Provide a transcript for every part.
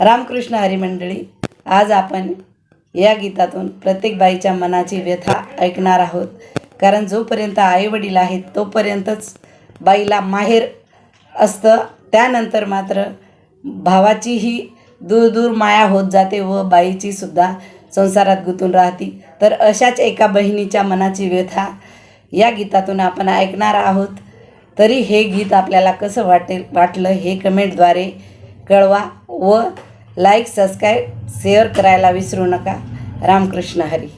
रामकृष्ण हरिमंडळी आज आपण या गीतातून प्रत्येक बाईच्या मनाची व्यथा ऐकणार आहोत. कारण जोपर्यंत आईवडील आहेत तोपर्यंतच बाईला माहेर असतं. त्यानंतर मात्र भावाचीही दूर दूर माया होत जाते व बाईचीसुद्धा संसारात गुंतून राहती. तर अशाच एका बहिणीच्या मनाची व्यथा या गीतातून आपण ऐकणार आहोत. तरी हे गीत आपल्याला कसं वाटेल वाटलं हे कमेंटद्वारे कळवा व लाईक सबस्क्राईब शेअर करायला विसरू नका. रामकृष्ण हरी.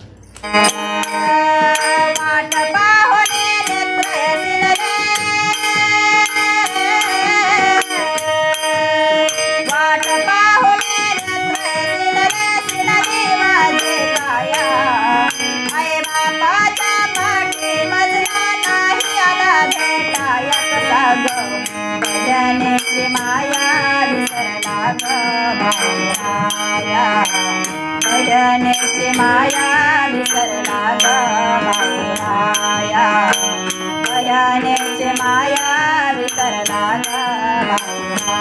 माया भजनेची माया विसरला गाया भजनेची माया विसरला गाया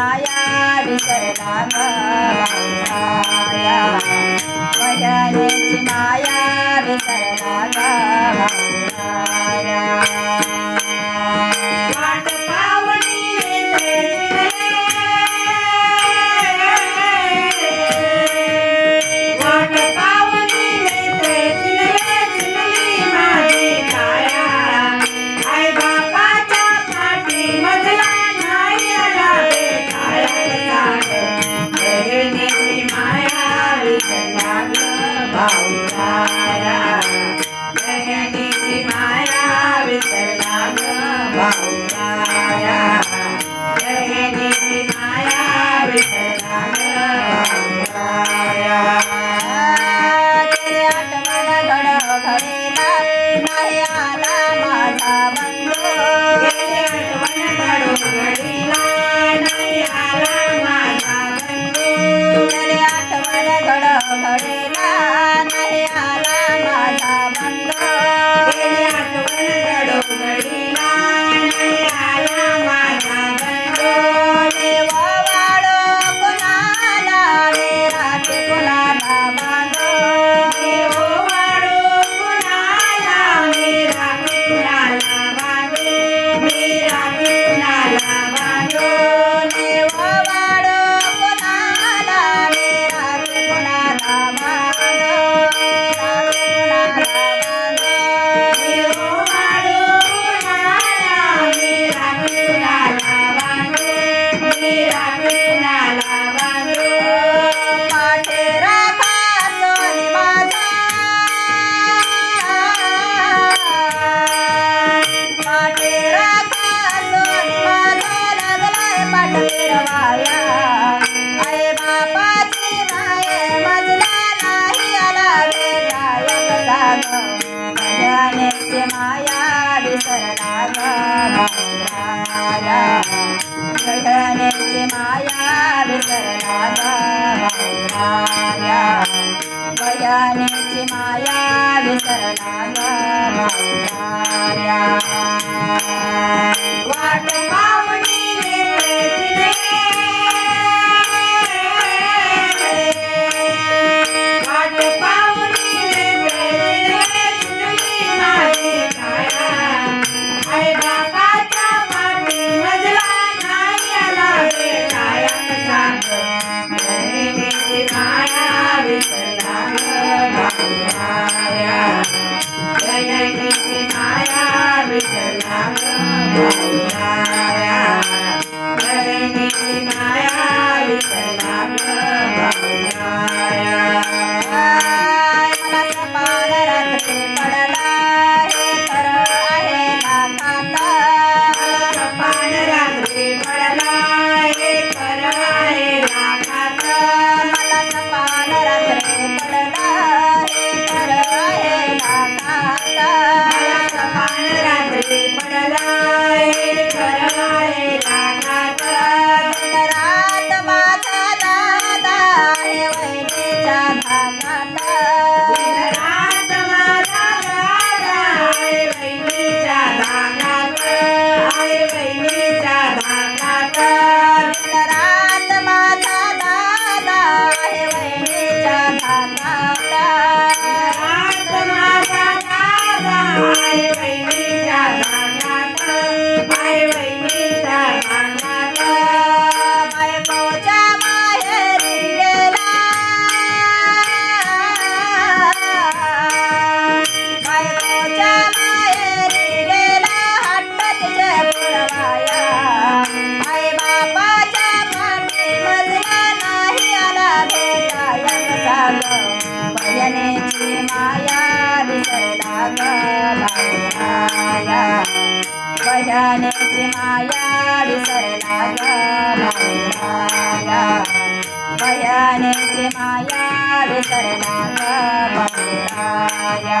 विसरलाया विसरला गाया वडल्याची माया विसरला गाया yeah. माया माया विसरला माया बयानची माया विसरला माया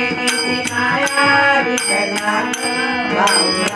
विसरला भाऊराया